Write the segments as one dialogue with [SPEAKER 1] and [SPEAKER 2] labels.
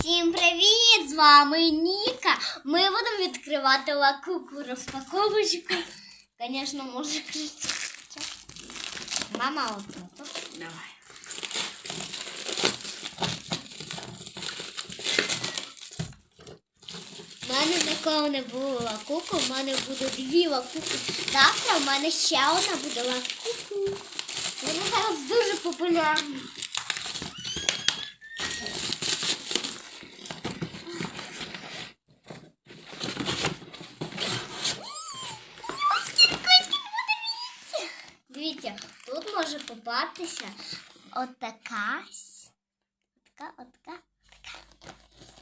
[SPEAKER 1] Всім привіт! З вами Ніка. Ми будемо відкривати лакуку розпаковочку. Звісно, може кричати. Мама от.
[SPEAKER 2] Давай.
[SPEAKER 1] У мене такого не було лакуку, у мене буде дві лакуки. Завтра у мене ще одна буде лакуку. Вони зараз дуже популярні. Дивіться, тут може попатися отака, отака, отака, така.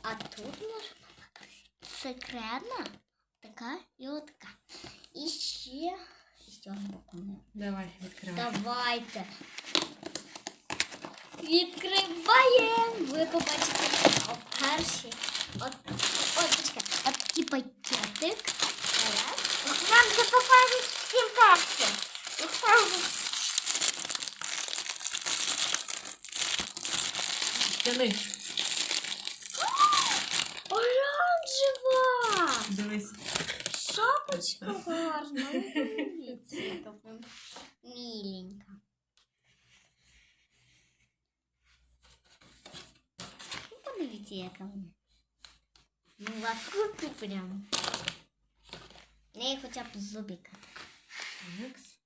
[SPEAKER 1] А тут може попатися секретна, така і отака. І ще з цього боку.
[SPEAKER 2] Давай, відкривай.
[SPEAKER 1] Давайте. Відкриваємо. Ви побачите перші. От, от, почекай, от такий пакетик. Нам покажуть всім першим.
[SPEAKER 2] Тяни.
[SPEAKER 1] Оранжева!
[SPEAKER 2] Дивись.
[SPEAKER 1] Шапочка гарна. Дивіться, яка прям міленька. Ну, Подивіться, яка вона. Ну, лакуки прям. В неї хоча б зубика.
[SPEAKER 2] Такс.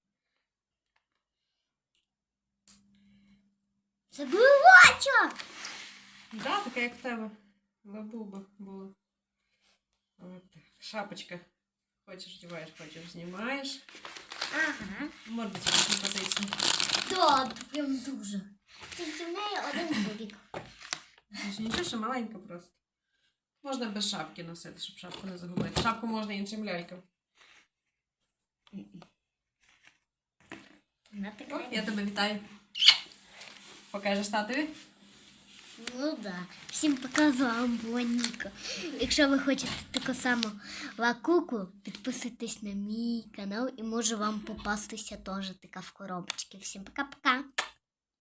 [SPEAKER 1] Це булочок!
[SPEAKER 2] Да, така як в тебе. Лабуба була. От так. Шапочка. Хочеш вдіваєш, хочеш знімаєш.
[SPEAKER 1] Ага.
[SPEAKER 2] Мордочка симпатична.
[SPEAKER 1] Так, прям дуже. Тільки в неї один зубик.
[SPEAKER 2] Нічого, що маленька просто. Можна без шапки носити, щоб шапку не загубити. Шапку можна іншим лялькам. О, я тебе вітаю. Покажеш татові?
[SPEAKER 1] Ну да. Всім показувала вам була Ніка. Якщо ви хочете таку саму лакуку, підписуйтесь на мій канал і може вам попастися теж така в коробочці. Всім пока-пока.